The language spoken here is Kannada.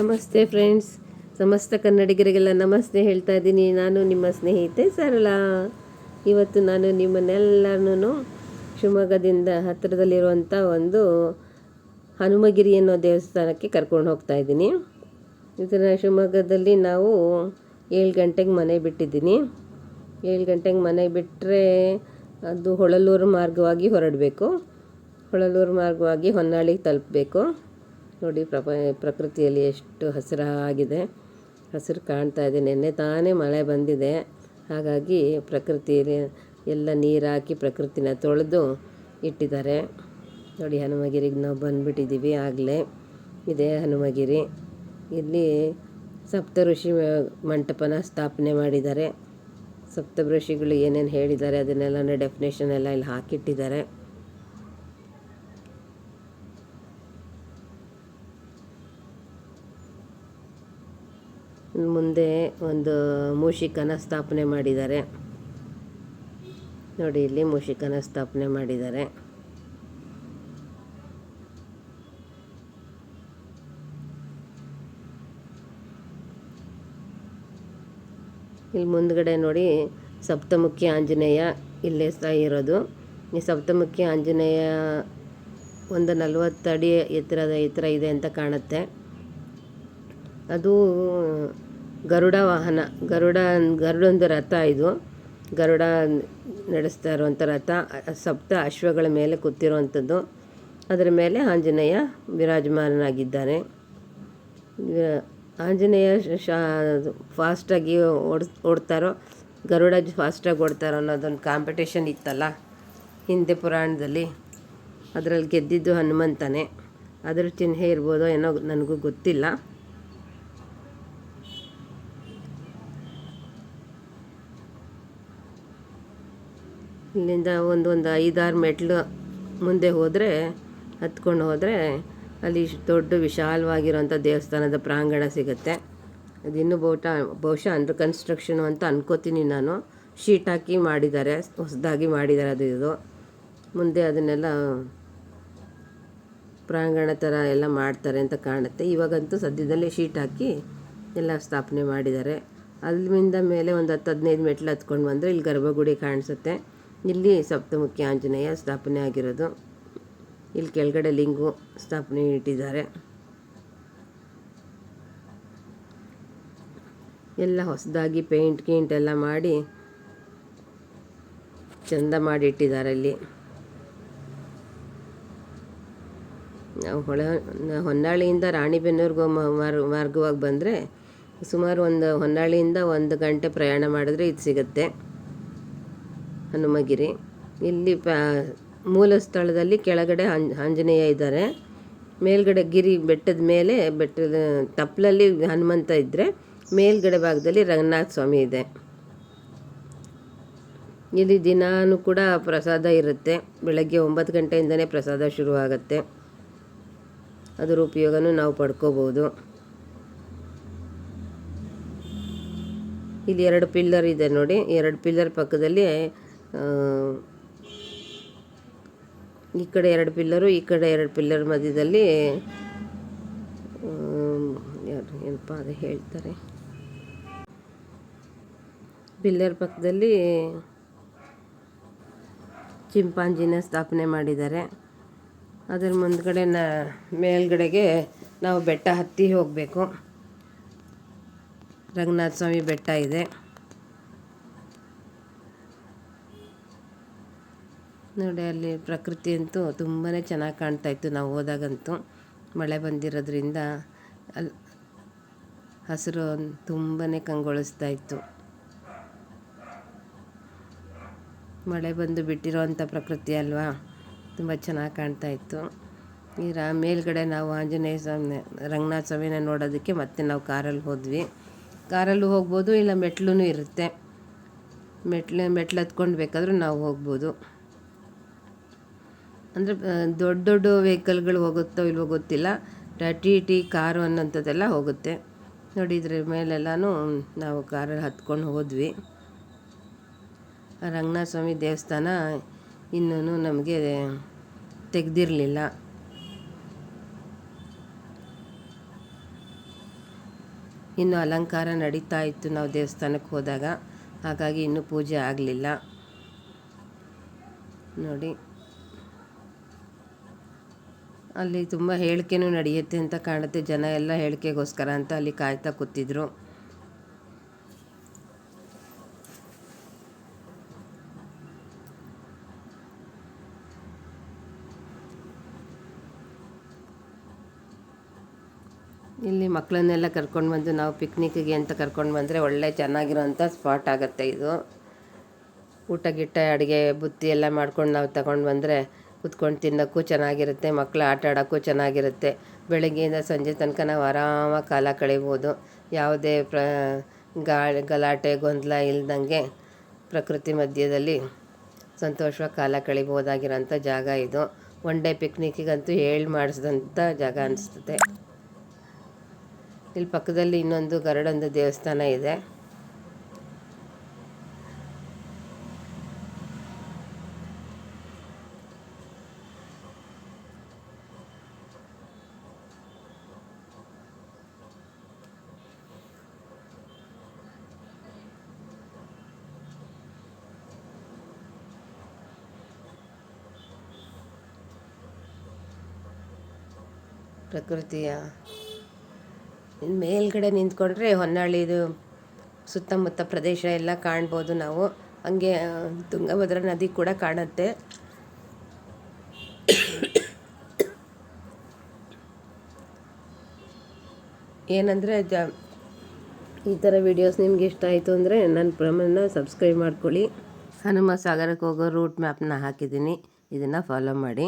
ನಮಸ್ತೆ ಫ್ರೆಂಡ್ಸ್. ಸಮಸ್ತ ಕನ್ನಡಿಗರಿಗೆಲ್ಲ ನಮಸ್ತೆ ಹೇಳ್ತಾ ಇದ್ದೀನಿ. ನಾನು ನಿಮ್ಮ ಸ್ನೇಹಿತೆ ಸರಳ. ಇವತ್ತು ನಾನು ನಿಮ್ಮನ್ನೆಲ್ಲರನ್ನೂ ಶಿವಮೊಗ್ಗದಿಂದ ಹತ್ತಿರದಲ್ಲಿರುವಂಥ ಒಂದು ಹನುಮಗಿರಿ ಅನ್ನೋ ದೇವಸ್ಥಾನಕ್ಕೆ ಕರ್ಕೊಂಡು ಹೋಗ್ತಾ ಇದ್ದೀನಿ. ಇದರ ಶಿವಮೊಗ್ಗದಲ್ಲಿ ನಾವು ಏಳು ಗಂಟೆಗೆ ಮನೆ ಬಿಟ್ಟಿದ್ದೀನಿ. ಏಳು ಗಂಟೆಗೆ ಮನೆ ಬಿಟ್ಟರೆ ಅದು ಹೊಳಲೂರು ಮಾರ್ಗವಾಗಿ ಹೊರಡಬೇಕು. ಹೊಳಲೂರು ಮಾರ್ಗವಾಗಿ ಹೊನ್ನಾಳಿಗೆ ತಲುಪಬೇಕು. ನೋಡಿ, ಪ್ರಪ, ಪ್ರಕೃತಿಯಲ್ಲಿ ಎಷ್ಟು ಹಸಿರಾಗಿದೆ. ಹಸಿರು ಕಾಣ್ತಾ ಇದೆ. ನಿನ್ನೆ ತಾನೇ ಮಳೆ ಬಂದಿದೆ. ಹಾಗಾಗಿ ಪ್ರಕೃತಿಯಲ್ಲಿ ಎಲ್ಲ ನೀರು ಹಾಕಿ ಪ್ರಕೃತಿನ ತೊಳೆದು ಇಟ್ಟಿದ್ದಾರೆ. ನೋಡಿ, ಹನುಮಗಿರಿಗೆ ನಾವು ಬಂದುಬಿಟ್ಟಿದ್ದೀವಿ ಆಗಲೇ. ಇದೇ ಹನುಮಗಿರಿ. ಇಲ್ಲಿ ಸಪ್ತ ಋಷಿ ಮಂಟಪನ ಸ್ಥಾಪನೆ ಮಾಡಿದ್ದಾರೆ. ಸಪ್ತ ಋಷಿಗಳು ಏನೇನು ಹೇಳಿದ್ದಾರೆ, ಅದನ್ನೆಲ್ಲ ಡೆಫಿನೇಷನ್ ಎಲ್ಲ ಇಲ್ಲಿ ಹಾಕಿಟ್ಟಿದ್ದಾರೆ. ಮುಂದೆ ಒಂದು ಮೂಷಿಕನ ಸ್ಥಾಪನೆ ಮಾಡಿದ್ದಾರೆ. ನೋಡಿ, ಇಲ್ಲಿ ಮೂಷಿಕನ ಸ್ಥಾಪನೆ ಮಾಡಿದ್ದಾರೆ. ಇಲ್ಲಿ ಮುಂದ್ಗಡೆ ನೋಡಿ, ಸಪ್ತಮುಖಿ ಆಂಜನೇಯ ಇಲ್ಲೇ ಸಹ ಇರೋದು. ಈ ಸಪ್ತಮುಖಿ ಆಂಜನೇಯ ಒಂದು ನಲವತ್ತು ಅಡಿ ಎತ್ತರದ ಎತ್ತರ ಇದೆ ಅಂತ ಕಾಣುತ್ತೆ. ಅದು ಗರುಡ ವಾಹನ, ಗರುಡ ಗರುಡೊಂದು ರಥ ಇದು. ಗರುಡ ನಡೆಸ್ತಾ ಇರುವಂಥ ರಥ, ಸಪ್ತ ಅಶ್ವಗಳ ಮೇಲೆ ಕೂತಿರುವಂಥದ್ದು. ಅದರ ಮೇಲೆ ಆಂಜನೇಯ ವಿರಾಜಮಾನನಾಗಿದ್ದಾನೆ ಆಂಜನೇಯ ಶಾ, ಫಾಸ್ಟಾಗಿ ಓಡಿಸ್ ಓಡ್ತಾರೋ, ಗರುಡ ಫಾಸ್ಟಾಗಿ ಓಡ್ತಾರೋ ಅನ್ನೋದೊಂದು ಕಾಂಪಿಟೇಷನ್ ಇತ್ತಲ್ಲ, ಹಿಂದೆ ಪುರಾಣದಲ್ಲಿ. ಅದರಲ್ಲಿ ಗೆದ್ದಿದ್ದು ಹನುಮಂತನೇ. ಅದರ ಚಿಹ್ನೆ ಇರ್ಬೋದೋ ಏನೋ ನನಗೂ ಗೊತ್ತಿಲ್ಲ. ಇಲ್ಲಿಂದ ಒಂದು ಒಂದು ಐದಾರು ಮೆಟ್ಲು ಮುಂದೆ ಹೋದರೆ, ಹತ್ಕೊಂಡು ಹೋದರೆ ಅಲ್ಲಿ ದೊಡ್ಡ ವಿಶಾಲವಾಗಿರುವಂಥ ದೇವಸ್ಥಾನದ ಪ್ರಾಂಗಣ ಸಿಗುತ್ತೆ. ಅದಿನ್ನೂ ಬಹುಟ, ಬಹುಶಃ ಅಂಡರ್ ಕನ್ಸ್ಟ್ರಕ್ಷನು ಅಂತ ಅನ್ಕೋತೀನಿ ನಾನು. ಶೀಟ್ ಹಾಕಿ ಮಾಡಿದ್ದಾರೆ, ಹೊಸದಾಗಿ ಮಾಡಿದ್ದಾರೆ ಅದು ಇದು. ಮುಂದೆ ಅದನ್ನೆಲ್ಲ ಪ್ರಾಂಗಣ ಥರ ಎಲ್ಲ ಮಾಡ್ತಾರೆ ಅಂತ ಕಾಣುತ್ತೆ. ಇವಾಗಂತೂ ಸದ್ಯದಲ್ಲೇ ಶೀಟ್ ಹಾಕಿ ಎಲ್ಲ ಸ್ಥಾಪನೆ ಮಾಡಿದ್ದಾರೆ. ಅಲ್ಲಿಂದ ಮೇಲೆ ಒಂದು ಹತ್ತು ಹದಿನೈದು ಮೆಟ್ಲು ಹತ್ಕೊಂಡು ಬಂದರೆ ಇಲ್ಲಿ ಗರ್ಭಗುಡಿ ಕಾಣಿಸುತ್ತೆ. ಇಲ್ಲಿ ಸಪ್ತಮುಖಿ ಆಂಜನೇಯ ಸ್ಥಾಪನೆ ಆಗಿರೋದು. ಇಲ್ಲಿ ಕೆಳಗಡೆ ಲಿಂಗು ಸ್ಥಾಪನೆ ಇಟ್ಟಿದ್ದಾರೆ. ಎಲ್ಲ ಹೊಸದಾಗಿ ಪೇಂಟ್ ಗೀಂಟ್ ಎಲ್ಲ ಮಾಡಿ ಚಂದ ಮಾಡಿ ಇಟ್ಟಿದ್ದಾರೆ ಇಲ್ಲಿ ನಾವು ಹೊಳ ಹೊನ್ನಾಳಿಯಿಂದ ರಾಣಿಬೆನ್ನೂರಿಗೆ ಮಾರ್ಗವಾಗಿ ಬಂದರೆ ಸುಮಾರು ಒಂದು ಹೊನ್ನಾಳಿಯಿಂದ ಒಂದು ಗಂಟೆ ಪ್ರಯಾಣ ಮಾಡಿದ್ರೆ ಇದು ಸಿಗುತ್ತೆ. ಹನುಮಗಿರಿ. ಇಲ್ಲಿ ಮೂಲ ಸ್ಥಳದಲ್ಲಿ ಕೆಳಗಡೆ ಆಂಜನೇಯ ಇದ್ದಾರೆ. ಮೇಲ್ಗಡೆ ಗಿರಿ ಬೆಟ್ಟದ ಮೇಲೆ, ಬೆಟ್ಟದ ತಪ್ಪಲಲ್ಲಿ ಹನುಮಂತ ಇದ್ದರೆ ಮೇಲ್ಗಡೆ ಭಾಗದಲ್ಲಿ ರಂಗನಾಥ ಸ್ವಾಮಿ ಇದೆ. ಇಲ್ಲಿ ದಿನಾನು ಕೂಡ ಪ್ರಸಾದ ಇರುತ್ತೆ. ಬೆಳಗ್ಗೆ ಒಂಬತ್ತು ಗಂಟೆಯಿಂದನೇ ಪ್ರಸಾದ ಶುರುವಾಗುತ್ತೆ. ಅದರ ಉಪಯೋಗನೂ ನಾವು ಪಡ್ಕೋಬೋದು. ಇಲ್ಲಿ ಎರಡು ಪಿಲ್ಲರ್ ಇದೆ ನೋಡಿ. ಎರಡು ಪಿಲ್ಲರ್ ಪಕ್ಕದಲ್ಲಿ ಈ ಕಡೆ ಎರಡು ಪಿಲ್ಲರು, ಈ ಕಡೆ ಎರಡು ಪಿಲ್ಲರ್ ಮಧ್ಯದಲ್ಲಿ ಯಾರು ಏನಪ್ಪ ಅದು ಹೇಳ್ತಾರೆ? ಪಿಲ್ಲರ್ ಪಕ್ಕದಲ್ಲಿ ಚಿಂಪಾಂಜಿನ ಸ್ಥಾಪನೆ ಮಾಡಿದ್ದಾರೆ. ಅದರ ಮುಂದ್ಗಡೆ ನ, ಮೇಲ್ಗಡೆಗೆ ನಾವು ಬೆಟ್ಟ ಹತ್ತಿ ಹೋಗಬೇಕು. ರಂಗನಾಥ ಸ್ವಾಮಿ ಬೆಟ್ಟ ಇದೆ. ನೋಡಿ ಅಲ್ಲಿ ಪ್ರಕೃತಿ ಅಂತೂ ತುಂಬಾ ಚೆನ್ನಾಗಿ ಕಾಣ್ತಾ ಇತ್ತು. ನಾವು ಹೋದಾಗಂತೂ ಮಳೆ ಬಂದಿರೋದ್ರಿಂದ ಅಲ್ಲಿ ಹಸಿರು ತುಂಬಾ ಕಂಗೊಳಿಸ್ತಾ ಇತ್ತು. ಮಳೆ ಬಂದು ಬಿಟ್ಟಿರೋವಂಥ ಪ್ರಕೃತಿ ಅಲ್ವಾ? ತುಂಬ ಚೆನ್ನಾಗಿ ಕಾಣ್ತಾ ಇತ್ತು. ಈ ರಾ ಮೇಲ್ಗಡೆ ನಾವು ಆಂಜನೇಯ ಸ್ವಾಮಿ, ರಂಗನಾಥ ಸ್ವಾಮಿನ ನೋಡೋದಕ್ಕೆ ಮತ್ತೆ ನಾವು ಕಾರಲ್ಲಿ ಹೋದ್ವಿ. ಕಾರಲ್ಲೂ ಹೋಗ್ಬೋದು, ಇಲ್ಲ ಮೆಟ್ಲೂ ಇರುತ್ತೆ. ಮೆಟ್ಲು ಮೆಟ್ಲು ಹತ್ಕೊಂಡು ಬೇಕಾದರೂ ನಾವು ಹೋಗ್ಬೋದು. ಅಂದರೆ ದೊಡ್ಡ ದೊಡ್ಡ ವೆಹಿಕಲ್ಗಳು ಹೋಗುತ್ತೋ ಇಲ್ವೋ ಗೊತ್ತಿಲ್ಲ. ಟಿ ಟಿ, ಕಾರು ಅನ್ನೋಂಥದ್ದೆಲ್ಲ ಹೋಗುತ್ತೆ. ನೋಡಿ, ಇದ್ರ ಮೇಲೆಲ್ಲನೂ ನಾವು ಕಾರಲ್ಲಿ ಹತ್ಕೊಂಡು ಹೋದ್ವಿ. ರಂಗನಾಥ ಸ್ವಾಮಿ ದೇವಸ್ಥಾನ ಇನ್ನೂ ನಮಗೆ ತೆಗೆದಿರಲಿಲ್ಲ. ಇನ್ನು ಅಲಂಕಾರ ನಡೀತಾ ಇತ್ತು ನಾವು ದೇವಸ್ಥಾನಕ್ಕೆ ಹೋದಾಗ. ಹಾಗಾಗಿ ಇನ್ನೂ ಪೂಜೆ ಆಗಲಿಲ್ಲ. ನೋಡಿ. ಅಲ್ಲಿ ತುಂಬ ಹೇಳಿಕೆನೂ ನಡೆಯುತ್ತೆ ಅಂತ ಕಾಣುತ್ತೆ. ಜನ ಎಲ್ಲ ಹೇಳಿಕೆಗೋಸ್ಕರ ಅಂತ ಅಲ್ಲಿ ಕಾಯ್ತಾ ಕೂತಿದ್ರು. ಇಲ್ಲಿ ಮಕ್ಕಳನ್ನೆಲ್ಲ ಕರ್ಕೊಂಡು ಬಂದು ನಾವು ಪಿಕ್ನಿಕ್ಗೆ ಅಂತ ಕರ್ಕೊಂಡು ಬಂದರೆ ಒಳ್ಳೆ ಚೆನ್ನಾಗಿರೋಂಥ ಸ್ಪಾಟ್ ಆಗುತ್ತೆ ಇದು. ಊಟ, ಗಿಟ್ಟ, ಅಡುಗೆ, ಬುತ್ತಿ ಎಲ್ಲ ಮಾಡ್ಕೊಂಡು ನಾವು ತಗೊಂಡು ಬಂದರೆ ಕುತ್ಕೊಂಡು ತಿನ್ನೋಕ್ಕೂ ಚೆನ್ನಾಗಿರುತ್ತೆ ಮಕ್ಕಳು ಆಟ ಆಡೋಕ್ಕೂ ಚೆನ್ನಾಗಿರುತ್ತೆ. ಬೆಳಗ್ಗೆಯಿಂದ ಸಂಜೆ ತನಕ ನಾವು ಆರಾಮಾಗಿ ಕಾಲ ಕಳಿಬೋದು. ಯಾವುದೇ ಪ್ರ, ಗಾಳಿ, ಗಲಾಟೆ, ಗೊಂದಲ ಇಲ್ದಂಗೆ ಪ್ರಕೃತಿ ಮಧ್ಯದಲ್ಲಿ ಸಂತೋಷವಾಗಿ ಕಾಲ ಕಳಿಬೋದಾಗಿರೋಂಥ ಜಾಗ ಇದು. ಒನ್ ಡೇ ಪಿಕ್ನಿಕ್ಕಿಗಂತೂ ಹೇಳಿ ಮಾಡಿಸಿದಂಥ ಜಾಗ ಅನಿಸ್ತದೆ. ಇಲ್ಲಿ ಪಕ್ಕದಲ್ಲಿ ಇನ್ನೊಂದು ಗರಡೊಂದು ದೇವಸ್ಥಾನ ಇದೆ. ಪ್ರಕೃತಿಯ. ಮೇಲುಗಡೆ ನಿಂತ್ಕೊಂಡ್ರೆ ಹೊನ್ನಾಳಿದು ಸುತ್ತಮುತ್ತ ಪ್ರದೇಶ ಎಲ್ಲ ಕಾಣ್ಬೋದು ನಾವು. ಹಂಗೆ ತುಂಗಭದ್ರಾ ನದಿ ಕೂಡ ಕಾಣುತ್ತೆ. ಏನಂದರೆ ಜ ಈ ಥರ ವೀಡಿಯೋಸ್ ನಿಮ್ಗೆ ಇಷ್ಟ ಆಯಿತು ಅಂದರೆ ನನ್ನ ಪ್ರಮಾಣ ಸಬ್ಸ್ಕ್ರೈಬ್ ಮಾಡ್ಕೊಳ್ಳಿ. ಹನುಮ ಸಾಗರಕ್ಕೆ ಹೋಗೋ ರೂಟ್ ಮ್ಯಾಪ್ನ ಹಾಕಿದ್ದೀನಿ. ಇದನ್ನು ಫಾಲೋ ಮಾಡಿ.